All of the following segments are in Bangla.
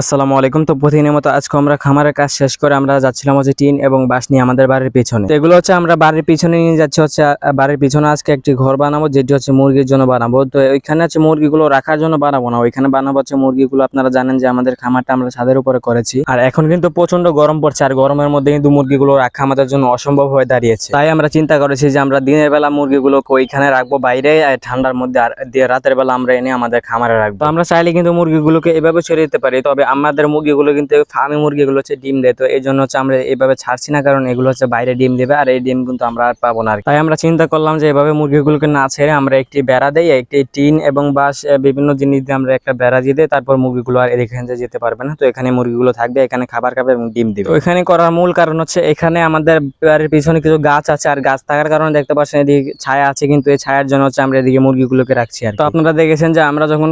আসসালামু আলাইকুম। তো প্রতিদিনের মতো আজকে আমরা খামারের কাজ শেষ করে আমরা যাচ্ছিলাম হচ্ছে টিন এবং বাঁশ নিয়ে আমাদের বাড়ির পিছনে। এগুলো হচ্ছে আমরা বাড়ির পিছনে নিয়ে যাচ্ছি হচ্ছে বাড়ির পিছনে আজকে একটি ঘর বানাবো, যেটি হচ্ছে মুরগির জন্য বানাবো। তো ওইখানে হচ্ছে মুরগিগুলো রাখার জন্য বানাবো না, ওইখানে বানাবো হচ্ছে মুরগিগুলো। আপনারা জানেন যে আমাদের খামারটা আমরা ছাদের উপরে করেছি। আর এখন কিন্তু প্রচণ্ড গরম পড়ছে, আর গরমের মধ্যে কিন্তু মুরগিগুলো রাখা আমাদের জন্য অসম্ভব হয়ে দাঁড়িয়েছে। তাই আমরা চিন্তা করেছি যে আমরা দিনের বেলা মুরগিগুলোকে ওইখানে রাখব বাইরে ঠান্ডার মধ্যে আর রাতের বেলা আমরা এনে আমাদের খামারে রাখব। আমরা চাইলে কিন্তু মুরগিগুলোকে এভাবে ছেড়ে দিতে পারি, তবে আমাদের মুরগিগুলো কিন্তু ফার্মি মুরগিগুলো হচ্ছে ডিম দেয়। তো এই জন্য হচ্ছে আমরা এইভাবে ছাড়ছি না, কারণ এগুলো হচ্ছে বাইরে ডিম দেবে আর এই ডিম কিন্তু আমরা আর পাবো না তাই আমরা চিন্তা করলাম যে এভাবে মুরগিগুলোকে না ছেড়ে আমরা একটি বেড়া দেই, একটি টিন এবং বাস বিভিন্ন জিনিস দিয়ে আমরা একটা বেড়া দিয়ে দিই, তারপর মুরগিগুলো আর এখান যেতে পারবে না। তো এখানে মুরগিগুলো থাকবে, এখানে খাবার খাবে এবং ডিম দিবে। এখানে করার মূল কারণ হচ্ছে এখানে আমাদের বাড়ির পিছনে কিছু গাছ আছে আর গাছ থাকার কারণে দেখতে পাচ্ছেন এদিকে ছায়া আছে, কিন্তু এই ছায়ার জন্য হচ্ছে আমরা এদিকে মুরগিগুলোকে রাখছি আর তো আপনারা দেখেছেন যে আমরা যখন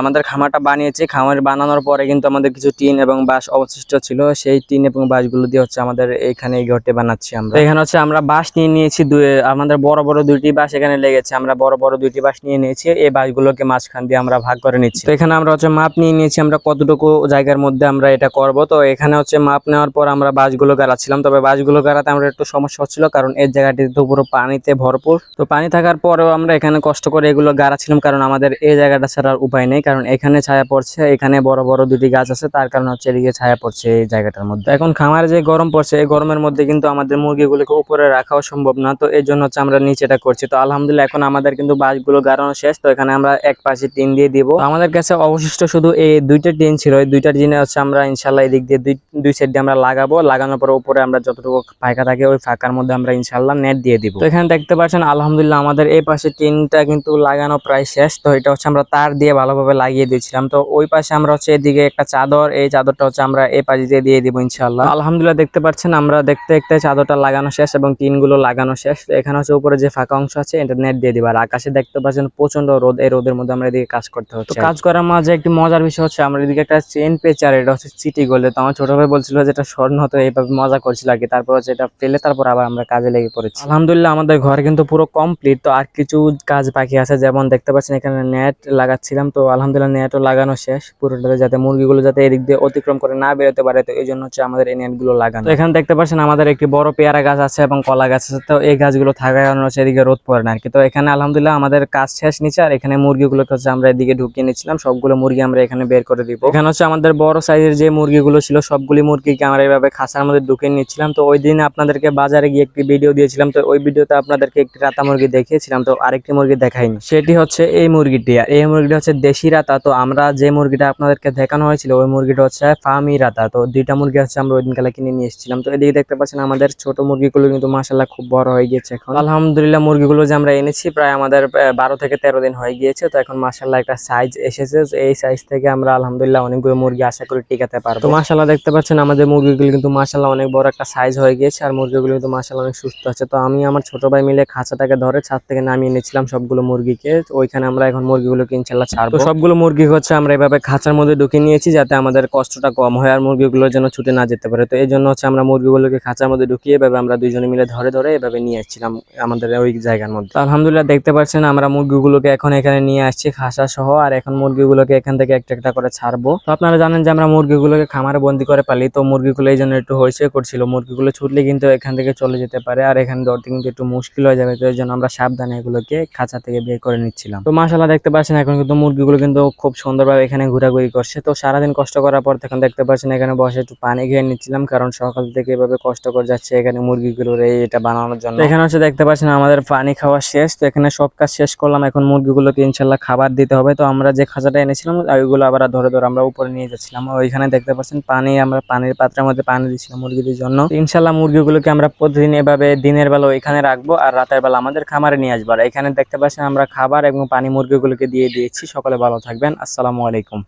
আমাদের খামারটা বানিয়েছি, খামার বানানোর পরে কিন্তু আমাদের কিছু টিন এবং বাঁশ অবশিষ্ট ছিল, সেই টিন এবং বাঁশগুলো দিয়ে হচ্ছে আমাদের এখানে এই ঘরটি বানাচ্ছি আমরা। এখানে হচ্ছে আমরা বাঁশ নিয়ে নিয়েছি আমাদের বড় বড় দুইটি বাঁশ এখানে লেগেছে, আমরা বড় বড় দুইটি বাঁশ নিয়ে নিয়েছি, এই বাঁশগুলোকে মাঝখান দিয়ে আমরা ভাগ করে নিচ্ছি। তো এখানে আমরা হচ্ছে মাপ নিয়ে নিয়েছি, আমরা কতটুকু জায়গার মধ্যে আমরা এটা করব। তো এখানে হচ্ছে মাপ নেওয়ার পর আমরা বাঁশগুলো গাড়াচ্ছিলাম, তবে বাঁশগুলো গাড়াতে আমরা একটু সমস্যা হচ্ছিল, কারণ এই জায়গাটি তো পুরো পানিতে ভরপুর। তো পানি থাকার পরেও আমরা এখানে কষ্ট করে এগুলো গাড়াচ্ছিলাম, কারণ আমাদের এই জায়গাটা ছাড়ার উপায় নেই, কারণ এখানে ছায়া পড়ছে, এখানে বড় বড় দুটি গাছ আছে, তার কারণে হচ্ছে এদিকে ছায়া পড়ছে এই জায়গাটার মধ্যে। এখন খামারে যে গরম পড়ছে, এই গরমের মধ্যে কিন্তু আমাদের মুরগিগুলোকে উপরে রাখাও সম্ভব না। তো এই জন্য হচ্ছে আমরা নিচেটা করছি। তো আলহামদুলিল্লাহ, এখন আমাদের কিন্তু বাঁশগুলো গাড়ানো শেষ। তো এখানে আমরা এক পাশে টিন দিয়ে দিব। আমাদের কাছে অবশিষ্ট শুধু এই দুইটা টিন ছিল। এই দুইটা টিনে হচ্ছে আমরা ইনশাল্লাহ এদিক দিয়ে দুই দুই সাইড দিয়ে আমরা লাগাবো। লাগানোর পর উপরে আমরা যতটুকু ফাঁকা থাকে, ওই ফাঁকার মধ্যে আমরা ইনশাল্লাহ নেট দিয়ে দিব। তো এখানে দেখতে পাচ্ছেন, আলহামদুলিল্লাহ আমাদের এই পাশে টিনটা কিন্তু লাগানো প্রায় শেষ। তো এটা হচ্ছে আমরা তার দিয়ে ভালোভাবে লাগিয়ে দিয়েছিলাম। তো ওই পাশে আমরা হচ্ছে এদিকে একটা চাদর এই চাদরটা হচ্ছে আমরা এই পাশে দিয়ে দিয়ে দিব ইনশাল্লাহ আলহামদুলিল্লাহ দেখতে পাচ্ছেন আমরা দেখতে দেখতে চাদরটা লাগানো শেষ এবং টিনগুলো লাগানো শেষ। এখানে হচ্ছে উপরে যে ফাঁকা অংশ আছে এটা নেট দিয়ে দিব। আর আকাশে দেখতে পাচ্ছেন প্রচণ্ড রোদ এই রোদের মধ্যে আমরা এদিকে কাজ করতে হচ্ছে। কাজ করার মাঝে একটি মজার বিষয় হচ্ছে আমরা এদিকে একটা চেন পেচার এটা হচ্ছে সিটি গোল্ডে। তো আমার ছোট ভাই বলছিল যে এটা স্বর্ণ হতো এইভাবে মজা করছিল আর কি। তারপর হচ্ছে এটা ফেলে তারপর আবার আমরা কাজে লেগে পড়েছি। আলহামদুলিল্লাহ আমাদের ঘর কিন্তু পুরো কমপ্লিট তো আর কিছু কাজ বাকি আছে যেমন দেখতে পাচ্ছেন এখানে নেট লাগাচ্ছিলাম। তো আলহামদুলিল্লাহ নেটও লাগানো শেষ। পুরোটাতে যাতে মুরগিগুলো যাতে এদিক দিয়ে অতিক্রম করে না বেরোতে পারে, তো এই জন্য হচ্ছে আমাদের এই নেটগুলো লাগানো। এখানে দেখতে পাচ্ছেন আমাদের একটি বড় পেয়ারা গাছ আছে এবং কলা গাছ আছে, তো এই গাছগুলো থাকার কারণে হচ্ছে এদিকে রোদ পড়ে না আর কি তো এখানে আলহামদুলিল্লাহ আমাদের কাজ শেষ নিচে, আর এখানে মুরগিগুলোকে হচ্ছে আমরা এদিকে ঢুকিয়ে নিচ্ছিলাম, সবগুলো মুরগি আমরা এখানে বের করে দিব। এখানে হচ্ছে আমাদের বড় সাইজের যে মুরগিগুলো ছিল, সবগুলি মুরগিকে আমরা এইভাবে খাঁচার মধ্যে ঢুকিয়ে নিচ্ছিলাম। তো ওই দিন আপনাদেরকে বাজারে গিয়ে একটি ভিডিও দিয়েছিলাম, তো ওই ভিডিওতে আপনাদেরকে একটি রাতা মুরগি দেখিয়েছিলাম, তো আরেকটি মুরগি দেখাইনি। সেটি হচ্ছে এই মুরগিটি এই মুরগিটা হচ্ছে দেশি রাতা। তো আমরা যে মুরগিটা আপনাদেরকে দেখানো হয়েছিল ওই মুরগিটা হচ্ছে ফার্মি রাতা। তো দুইটা মুরগি হচ্ছে আমরা ওই দিন দিনকালে কিনে নিয়ে এসেছিলাম। তো এদিকে দেখতে পাচ্ছেন আমাদের ছোট মুরগিগুলো কিন্তু মাসাল্লাহ খুব বড় হয়ে গিয়েছে এখন। আলহামদুলিল্লাহ মুরগিগুলো যে আমরা এনেছি প্রায় আমাদের বারো থেকে তেরো দিন হয়ে গিয়েছে। তো এখন মাসাল্লাহ একটা সাইজ এসেছে। এই সাইজ থেকে আমরা আলহামদুলিল্লাহ অনেকগুলো মুরগি আশা করি টিকাতে পারব। তো মাসাল্লাহ দেখতে পাচ্ছেন আমাদের মুরগিগুলো কিন্তু মাসাল্লাহ অনেক বড় একটা সাইজ হয়ে গিয়েছে আর মুরগিগুলো কিন্তু মাসাল্লাহ অনেক সুস্থ আছে। তো আমি আমার ছোট ভাই মিলে খাঁচাটাকে ধরে ছাদ থেকে নামিয়ে নিয়েছিলাম সবগুলো মুরগিকে। ওইখানে আমরা এখন মুরগিগুলোকে ইনশাল্লাহ ছাড়বো। সবগুলো মুরগি হচ্ছে আমরা এভাবে খাঁচার মধ্যে ঢুকে নিয়েছি। যাতে আমাদের কষ্টটা কম হয় আর মুরগিগুলো যেন ছুটে না যেতে পারে। তো এই জন্য হচ্ছে আমরা মুরগিগুলোকে খাঁচার মধ্যে ঢুকিয়ে এভাবে আমরা দুইজনে মিলে ধরে ধরে এভাবে নিয়ে আসছিলাম আমাদের ওই জায়গার মধ্যে। আলহামদুলিল্লাহ দেখতে পাচ্ছেন আমরা মুরগিগুলোকে এখন এখানে নিয়ে আসছি খাসা সহ, আর এখন মুরগিগুলোকে এখান থেকে একটা একটা করে ছাড়বো। তো আপনারা জানেন যে আমরা মুরগিগুলোকে খামারে বন্দি করে পালি তো মুরগিগুলো এই জন্য একটু হইচই করছিল। মুরগিগুলো ছুটলে কিন্তু এখান থেকে চলে যেতে পারে, আর এখানে ধরতে কিন্তু একটু মুশকিল হয়ে যাবে। তো এই জন্য আমরা সাবধানে এগুলোকে খাঁচা থেকে বের করে নিচ্ছিলাম। তো মাসাল্লাহ দেখতে পাচ্ছেন, এখন কিন্তু মুরগিগুলো কিন্তু খুব সুন্দরভাবে এখানে ঘোরাঘুরি করছে। তো সারাদিন কষ্ট করার পর তখন দেখতে পাচ্ছেন এখানে বসে একটু পানি খেয়ে নিচ্ছিলাম, কারণ সকাল থেকে এভাবে কষ্ট করে যাচ্ছে এখানে মুরগিগুলোর এই এটা বানানোর জন্য। এখানে হচ্ছে দেখতে পাচ্ছেন আমাদের পানি খাওয়া শেষ, তো এখানে সব কাজ শেষ করলাম। এখন মুরগিগুলোকে ইনশাল্লাহ খাবার দিতে হবে। তো আমরা যে খাঁচাটা এনেছিলাম ওইগুলো আবার ধরে ধরে আমরা উপরে নিয়ে যাচ্ছিলাম। ওইখানে দেখতে পাচ্ছেন পানি, আমরা পানির পাত্রের মধ্যে পানি দিচ্ছিলাম মুরগিদের জন্য। ইনশাল্লাহ মুরগিগুলোকে আমরা প্রতিদিন এভাবে দিনের বেলা ওইখানে রাখব, আর রাতের বেলা আমাদের খামারে নিয়ে আসব। আর এখানে দেখতে পাচ্ছেন আমরা খাবার এবং পানি মুরগিগুলোকে দিয়ে দিয়েছি। সকলে ভালো থাকবেন। আসসালামু আলাইকুম।